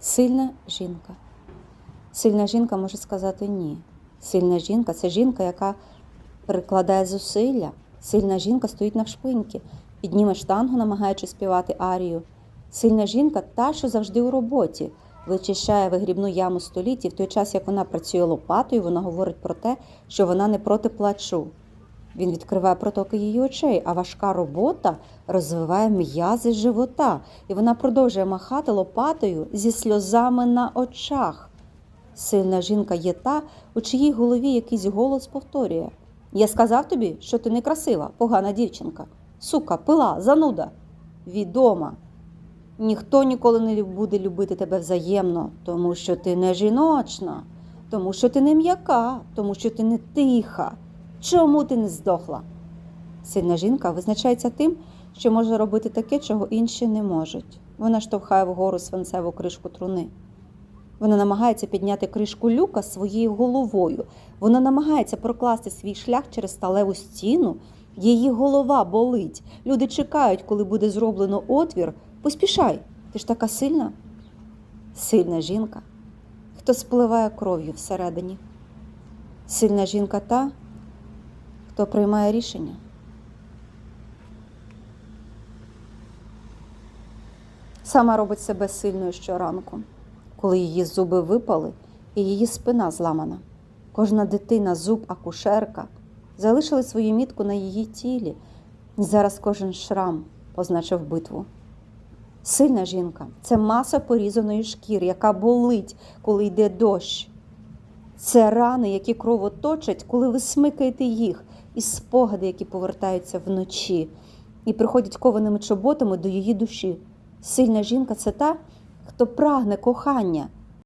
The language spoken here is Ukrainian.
Сильна жінка. Сильна жінка може сказати ні. Сильна жінка це жінка, яка перекладає зусилля. Сильна жінка стоїть навшпиньки, підніме штангу, намагаючись співати арію. Сильна жінка та, що завжди у роботі, вичищає вигрібну яму століть, в той час, як вона працює лопатою, вона говорить про те, що вона не проти плачу. Він відкриває протоки її очей, а важка робота розвиває м'язи живота, і вона продовжує махати лопатою зі сльозами на очах. Сильна жінка є та, у чиїй голові якийсь голос повторює: Я сказав тобі, що ти некрасива, погана дівчинка, сука, пила, зануда. Відома. Ніхто ніколи не буде любити тебе взаємно, тому що ти не жіночна, тому що ти не м'яка, тому що ти не тиха. Чому ти не здохла? Сильна жінка визначається тим, що може робити таке, чого інші не можуть. Вона штовхає вгору свинцеву кришку труни. Вона намагається підняти кришку люка своєю головою. Вона намагається прокласти свій шлях через сталеву стіну. Її голова болить. Люди чекають, коли буде зроблено отвір. Поспішай, ти ж така сильна. Сильна жінка, хто спливає кров'ю всередині. Сильна жінка та, хто приймає рішення. Сама робить себе сильною щоранку, коли її зуби випали і її спина зламана. Кожна дитина, зуб, акушерка залишили свою мітку на її тілі. І зараз кожен шрам позначив битву. Сильна жінка це маса порізаної шкіри, яка болить, коли йде дощ. Це рани, які кровоточать, коли ви смикаєте їх, і спогади, які повертаються вночі, і приходять кованими чоботами до її душі. Сильна жінка це та, хто прагне кохання,